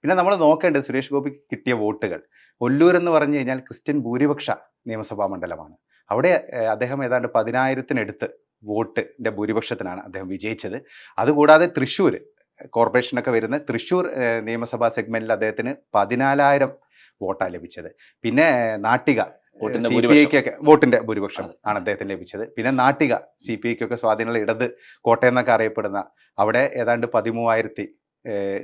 പിന്നെ നമ്മൾ നോക്കേണ്ടത് സുരേഷ് ഗോപിക്ക് കിട്ടിയ വോട്ടുകൾ. ഒല്ലൂർ എന്ന് പറഞ്ഞു കഴിഞ്ഞാൽ ക്രിസ്ത്യൻ ഭൂരിപക്ഷ നിയമസഭാ മണ്ഡലമാണ്. അവിടെ അദ്ദേഹം ഏതാണ്ട് പതിനായിരത്തിനടുത്ത് വോട്ടിന്റെ ഭൂരിപക്ഷത്തിനാണ് അദ്ദേഹം വിജയിച്ചത്. അതുകൂടാതെ തൃശ്ശൂർ കോർപ്പറേഷനൊക്കെ വരുന്ന തൃശ്ശൂർ നിയമസഭാ സെഗ്മെന്റിൽ അദ്ദേഹത്തിന് പതിനാലായിരം വോട്ടാണ് ലഭിച്ചത്. പിന്നെ നാട്ടിക സി പി. ഐക്കൊക്കെ വോട്ടിന്റെ ഭൂരിപക്ഷം ആണ് അദ്ദേഹത്തിന് ലഭിച്ചത്. പിന്നെ നാട്ടിക സി പി ഐക്കൊക്കെ സ്വാധീനമുള്ള ഇടത് കോട്ടയം എന്നൊക്കെ അറിയപ്പെടുന്ന അവിടെ ഏതാണ്ട് പതിമൂവായിരത്തി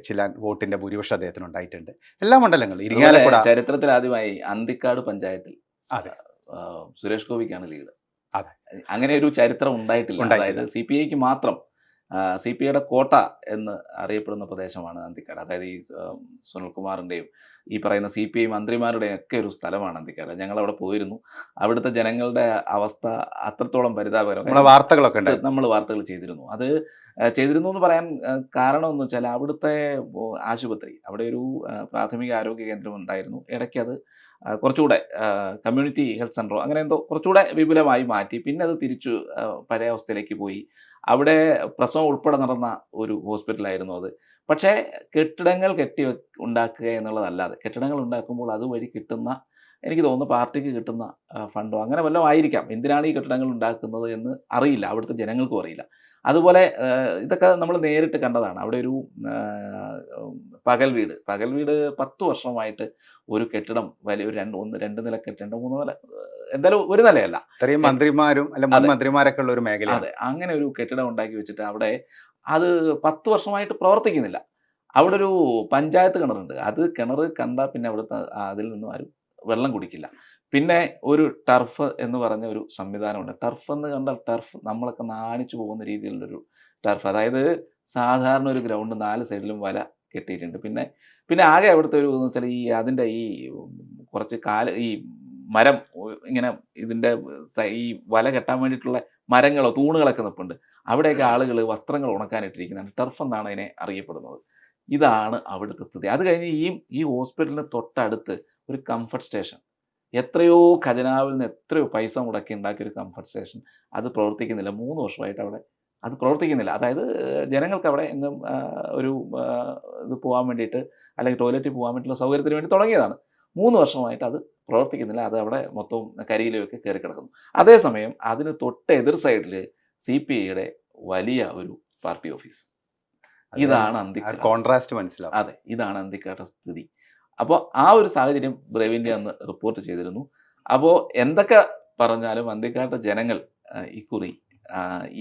ചില വോട്ടിന്റെ ഭൂരിപക്ഷം അദ്ദേഹത്തിന് ഉണ്ടായിട്ടുണ്ട് എല്ലാ മണ്ഡലങ്ങളും ഇരിങ്ങാലക്കുട ചരിത്രത്തിൽ ആദ്യമായി അന്തിക്കാട് പഞ്ചായത്തിൽ അതെ. സുരേഷ് ഗോപിക്കാണ് ലീഡ് അതെ. അങ്ങനെ ഒരു ചരിത്രം ഉണ്ടായിട്ടില്ല. അതായത് സി പി ഐക്ക് മാത്രം സി പി ഐയുടെ കോട്ട എന്ന് അറിയപ്പെടുന്ന പ്രദേശമാണ് അന്തിക്കാട്. അതായത് ഈ സുനിൽകുമാറിന്റെയും ഈ പറയുന്ന സി പി ഐ മന്ത്രിമാരുടെയും ഒക്കെ ഒരു സ്ഥലമാണ് അന്തിക്കാട്. ഞങ്ങൾ അവിടെ പോയിരുന്നു. അവിടുത്തെ ജനങ്ങളുടെ അവസ്ഥ അത്രത്തോളം പരിതാപകരം വാർത്തകളൊക്കെ നമ്മൾ വാർത്തകൾ ചെയ്തിരുന്നു. അത് ചെയ്തിരുന്നു എന്ന് പറയാൻ കാരണം എന്ന് വെച്ചാൽ അവിടുത്തെ ആശുപത്രി അവിടെ ഒരു പ്രാഥമിക ആരോഗ്യ കേന്ദ്രം ഉണ്ടായിരുന്നു. ഇടയ്ക്ക് അത് കുറച്ചുകൂടെ കമ്മ്യൂണിറ്റി ഹെൽത്ത് സെന്ററോ അങ്ങനെ എന്തോ കുറച്ചുകൂടെ വിപുലമായി മാറ്റി. പിന്നെ അത് തിരിച്ചു പഴയ അവസ്ഥയിലേക്ക് പോയി. അവിടെ പ്രസവം ഉൾപ്പെടെ നടന്ന ഒരു ഹോസ്പിറ്റലായിരുന്നു അത്. പക്ഷേ കെട്ടിടങ്ങൾ കെട്ടി ഉണ്ടാക്കുക എന്നുള്ളതല്ലാതെ കെട്ടിടങ്ങൾ ഉണ്ടാക്കുമ്പോൾ അതുവഴി കിട്ടുന്ന എനിക്ക് തോന്നുന്നു പാർട്ടിക്ക് കിട്ടുന്ന ഫണ്ടോ അങ്ങനെ വല്ലതും ആയിരിക്കാം. എന്തിനാണ് ഈ കെട്ടിടങ്ങൾ ഉണ്ടാക്കുന്നത് എന്ന് അറിയില്ല. അവിടുത്തെ ജനങ്ങൾക്കും അറിയില്ല. അതുപോലെ ഇതൊക്കെ നമ്മൾ നേരിട്ട് കണ്ടതാണ്. അവിടെ ഒരു പകൽ വീട്. പകൽ വീട് പത്ത് വർഷമായിട്ട് ഒരു കെട്ടിടം വലിയ ഒരു രണ്ട് ഒന്ന് രണ്ട് നില കെട്ടിടം രണ്ട് മൂന്ന് നില എന്തായാലും ഒരു നിലയല്ല. ഇത്രയും മന്ത്രിമാരും. മന്ത്രിമാരൊക്കെ ഉള്ള ഒരു മേഖല അതെ. അങ്ങനെ ഒരു കെട്ടിടം ഉണ്ടാക്കി വെച്ചിട്ട് അവിടെ അത് പത്ത് വർഷമായിട്ട് പ്രവർത്തിക്കുന്നില്ല. അവിടെ ഒരു പഞ്ചായത്ത് കിണറുണ്ട്. അത് കിണർ കണ്ടാൽ പിന്നെ അവിടുത്തെ അതിൽ നിന്നും ആരും വെള്ളം കുടിക്കില്ല. പിന്നെ ഒരു ടർഫ് എന്ന് പറഞ്ഞ ഒരു സംവിധാനമുണ്ട്. ടർഫ് എന്ന് കണ്ടാൽ ടർഫ് നമ്മളൊക്കെ നാണിച്ചു പോകുന്ന രീതിയിലുള്ളൊരു ടർഫ് അതായത് സാധാരണ ഒരു ഗ്രൗണ്ട് നാല് സൈഡിലും വല കെട്ടിയിട്ടുണ്ട്. പിന്നെ പിന്നെ ആകെ അവിടുത്തെ ഒരു എന്ന് വെച്ചാൽ ഈ അതിന്റെ ഈ കുറച്ച് കാല ഈ മരം ഇങ്ങനെ ഇതിന്റെ ഈ വല കെട്ടാൻ വേണ്ടിയിട്ടുള്ള മരങ്ങളോ തൂണുകളൊക്കെ നിൽപ്പുണ്ട് അവിടെയൊക്കെ ആളുകൾ വസ്ത്രങ്ങൾ ഉണക്കാനിട്ടിരിക്കുന്നതാണ് ടർഫ് എന്നാണ് അതിനെ അറിയപ്പെടുന്നത്. ഇതാണ് അവിടുത്തെ സ്ഥിതി. അത് കഴിഞ്ഞ് ഈ ഈ ഹോസ്പിറ്റലിന് തൊട്ടടുത്ത് ഒരു കംഫർട്ട് സ്റ്റേഷൻ എത്രയോ ഖജനാവിൽ നിന്ന് എത്രയോ പൈസ മുടക്കി ഉണ്ടാക്കിയ ഒരു കംഫർട്ട് സ്റ്റേഷൻ അത് പ്രവർത്തിക്കുന്നില്ല. മൂന്ന് വർഷമായിട്ട് അവിടെ അത് പ്രവർത്തിക്കുന്നില്ല. അതായത് ജനങ്ങൾക്ക് അവിടെ എങ്ങും ഒരു ഇത് പോകാൻ വേണ്ടിയിട്ട് അല്ലെങ്കിൽ ടോയ്ലറ്റിൽ പോകാൻ വേണ്ടിയിട്ടുള്ള സൗകര്യത്തിന് വേണ്ടി തുടങ്ങിയതാണ്. മൂന്ന് വർഷമായിട്ട് അത് പ്രവർത്തിക്കുന്നില്ല. അത് അവിടെ മൊത്തം കരിയിലൊക്കെ കയറി കിടക്കുന്നു. അതേസമയം അതിന് തൊട്ട് എതിർ സൈഡിൽ സി പി ഐയുടെ വലിയ ഒരു പാർട്ടി ഓഫീസ്. ഇതാണ് അന്തി കോൺട്രാസ്റ്റ് മനസ്സിലാവും. അതെ ഇതാണ് അന്തിക്കാട്ട സ്ഥിതി. അപ്പോൾ ആ ഒരു സാഹചര്യം ബ്രേവ് ഇന്ത്യ അന്ന് റിപ്പോർട്ട് ചെയ്തിരുന്നു. അപ്പോൾ എന്തൊക്കെ പറഞ്ഞാലും അന്തിക്കാട്ട ജനങ്ങൾ ഇക്കുറി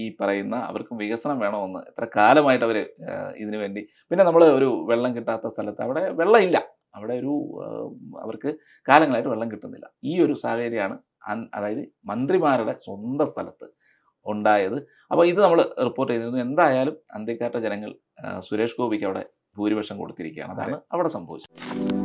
ഈ പറയുന്ന അവർക്കും വികസനം വേണമെന്ന് എത്ര കാലമായിട്ട് അവർ ഇതിനു വേണ്ടി. പിന്നെ നമ്മൾ ഒരു വെള്ളം കിട്ടാത്ത സ്ഥലത്ത് അവിടെ വെള്ളമില്ല. അവിടെ ഒരു അവർക്ക് കാലങ്ങളായിട്ട് വെള്ളം കിട്ടുന്നില്ല. ഈ ഒരു സാഹചര്യമാണ് അതായത് മന്ത്രിമാരുടെ സ്വന്തം സ്ഥലത്ത് ഉണ്ടായത്. അപ്പോൾ ഇത് നമ്മൾ റിപ്പോർട്ട് ചെയ്തിരുന്നു. എന്തായാലും അന്തിക്കാട്ട ജനങ്ങൾ സുരേഷ് ഗോപിക്ക് അവിടെ ഭൂരിപക്ഷം കൊടുത്തിരിക്കുകയാണ്. അതാണ് അവിടെ സംഭവിച്ചത്.